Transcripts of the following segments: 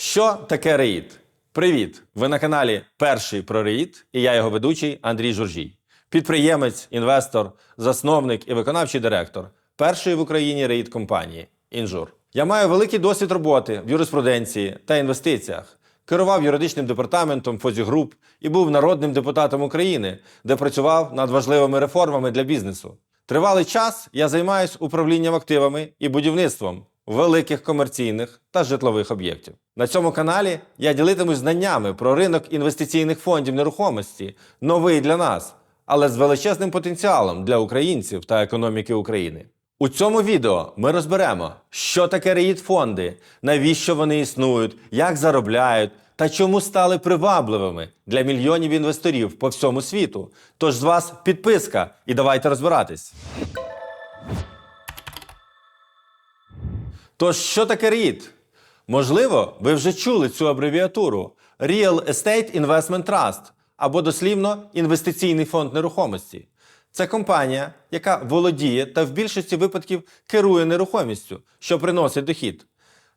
Що таке РЕїт? Привіт! Ви на каналі Перший про РЕїт і я його ведучий Андрій Журжій. Підприємець, інвестор, засновник і виконавчий директор першої в Україні РЕїт компанії Інжур. Я маю великий досвід роботи в юриспруденції та інвестиціях. Керував юридичним департаментом Фозі Груп і був народним депутатом України, де працював над важливими реформами для бізнесу. Тривалий час я займаюся управлінням активами і будівництвом великих комерційних та житлових об'єктів. На цьому каналі я ділитимусь знаннями про ринок інвестиційних фондів нерухомості, новий для нас, але з величезним потенціалом для українців та економіки України. У цьому відео ми розберемо, що таке реїт фонди, навіщо вони існують, як заробляють та чому стали привабливими для мільйонів інвесторів по всьому світу. Тож з вас підписка і давайте розбиратись. Тож, що таке REIT? Можливо, ви вже чули цю абревіатуру Real Estate Investment Trust або дослівно інвестиційний фонд нерухомості. Це компанія, яка володіє та в більшості випадків керує нерухомістю, що приносить дохід.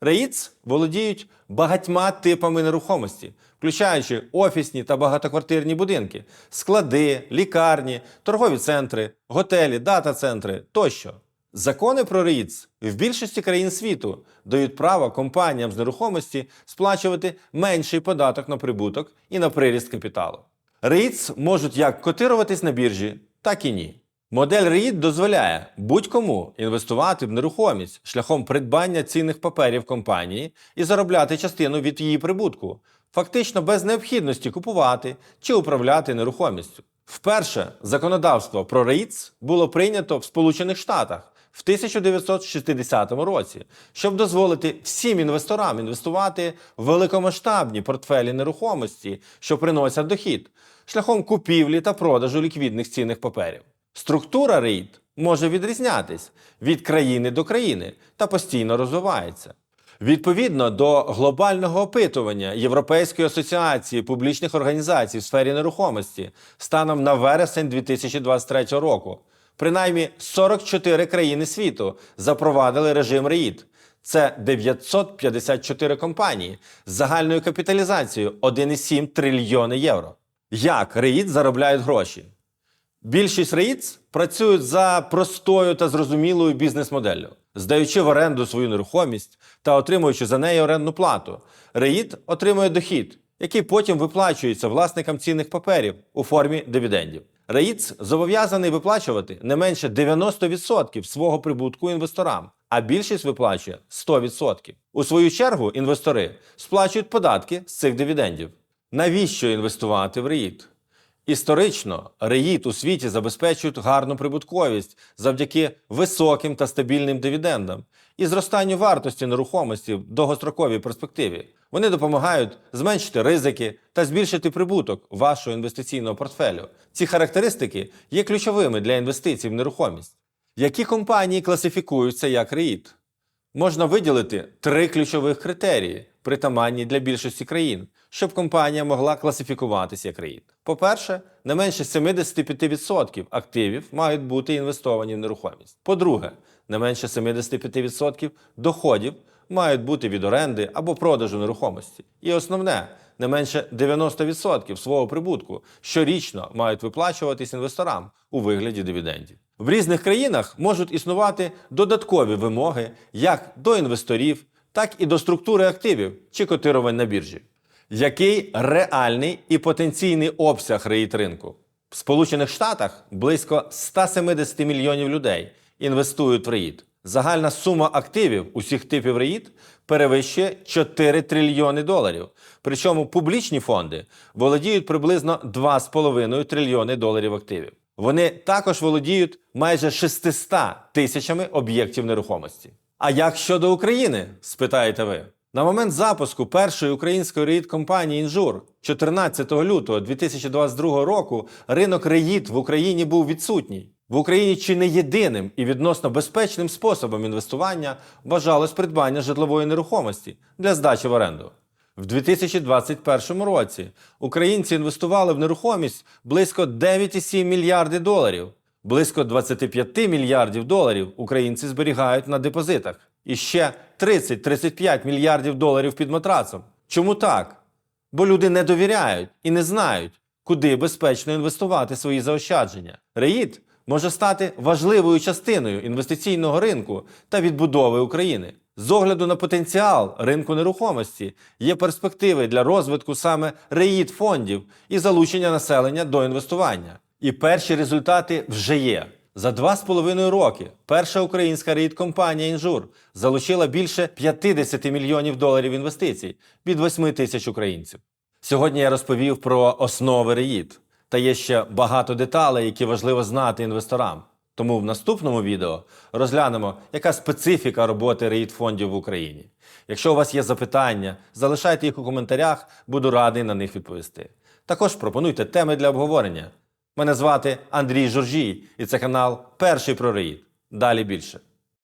REITs володіють багатьма типами нерухомості, включаючи офісні та багатоквартирні будинки, склади, лікарні, торгові центри, готелі, дата-центри тощо. Закони про REITs в більшості країн світу дають право компаніям з нерухомості сплачувати менший податок на прибуток і на приріст капіталу. REITs можуть як котируватись на біржі, так і ні. Модель REIT дозволяє будь-кому інвестувати в нерухомість шляхом придбання цінних паперів компанії і заробляти частину від її прибутку, фактично без необхідності купувати чи управляти нерухомістю. Вперше законодавство про REITs було прийнято в Сполучених Штатах в 1960 році, щоб дозволити всім інвесторам інвестувати в великомасштабні портфелі нерухомості, що приносять дохід, шляхом купівлі та продажу ліквідних цінних паперів. Структура REIT може відрізнятись від країни до країни та постійно розвивається. Відповідно до глобального опитування Європейської асоціації публічних організацій в сфері нерухомості станом на вересень 2023 року, принаймні 44 країни світу запровадили режим REIT. Це 954 компанії з загальною капіталізацією 1,7 трильйони євро. Як REIT заробляють гроші? Більшість REITs працюють за простою та зрозумілою бізнес-моделлю, здаючи в оренду свою нерухомість та отримуючи за неї орендну плату. REIT отримує дохід, який потім виплачується власникам цінних паперів у формі дивідендів. REITs зобов'язаний виплачувати не менше 90% свого прибутку інвесторам, а більшість виплачує 100%. У свою чергу інвестори сплачують податки з цих дивідендів. Навіщо інвестувати в REIT? Історично реїт у світі забезпечують гарну прибутковість завдяки високим та стабільним дивідендам і зростанню вартості нерухомості в довгостроковій перспективі. Вони допомагають зменшити ризики та збільшити прибуток вашого інвестиційного портфелю. Ці характеристики є ключовими для інвестицій в нерухомість. Які компанії класифікуються як реїт? Можна виділити три ключових критерії, притаманні для більшості країн, щоб компанія могла класифікуватися як REIT. По-перше, не менше 75% активів мають бути інвестовані в нерухомість. По-друге, не менше 75% доходів мають бути від оренди або продажу нерухомості. І основне, не менше 90% свого прибутку щорічно мають виплачуватись інвесторам у вигляді дивідендів. В різних країнах можуть існувати додаткові вимоги як до інвесторів, так і до структури активів чи котирувань на біржі. Який реальний і потенційний обсяг рейт ринку? В Сполучених Штатах близько 170 мільйонів людей інвестують в РЕїт. Загальна сума активів усіх типів РЕїт перевищує 4 трильйони доларів. Причому публічні фонди володіють приблизно 2,5 трильйони доларів активів. Вони також володіють майже 600 тисячами об'єктів нерухомості. А як щодо України? спитаєте ви. На момент запуску першої української реїт компанії Інжур 14 лютого 2022 року ринок реїт в Україні був відсутній. В Україні чи не єдиним і відносно безпечним способом інвестування вважалось придбання житлової нерухомості для здачі в оренду. В 2021 році українці інвестували в нерухомість близько 9,7 мільярди доларів. Близько 25 мільярдів доларів українці зберігають на депозитах і ще 30-35 мільярдів доларів під матрацом. Чому так? Бо люди не довіряють і не знають, куди безпечно інвестувати свої заощадження. Реїт може стати важливою частиною інвестиційного ринку та відбудови України. З огляду на потенціал ринку нерухомості є перспективи для розвитку саме реїт фондів і залучення населення до інвестування. І перші результати вже є. За два з половиною роки перша українська реїт-компанія «Інжур» залучила більше 50 мільйонів доларів інвестицій від 8 тисяч українців. Сьогодні я розповів про основи реїт. Та є ще багато деталей, які важливо знати інвесторам. Тому в наступному відео розглянемо, яка специфіка роботи реїт фондів в Україні. Якщо у вас є запитання, залишайте їх у коментарях, буду радий на них відповісти. Також пропонуйте теми для обговорення. Мене звати Андрій Журжій, і це канал Перший про реїт. Далі більше.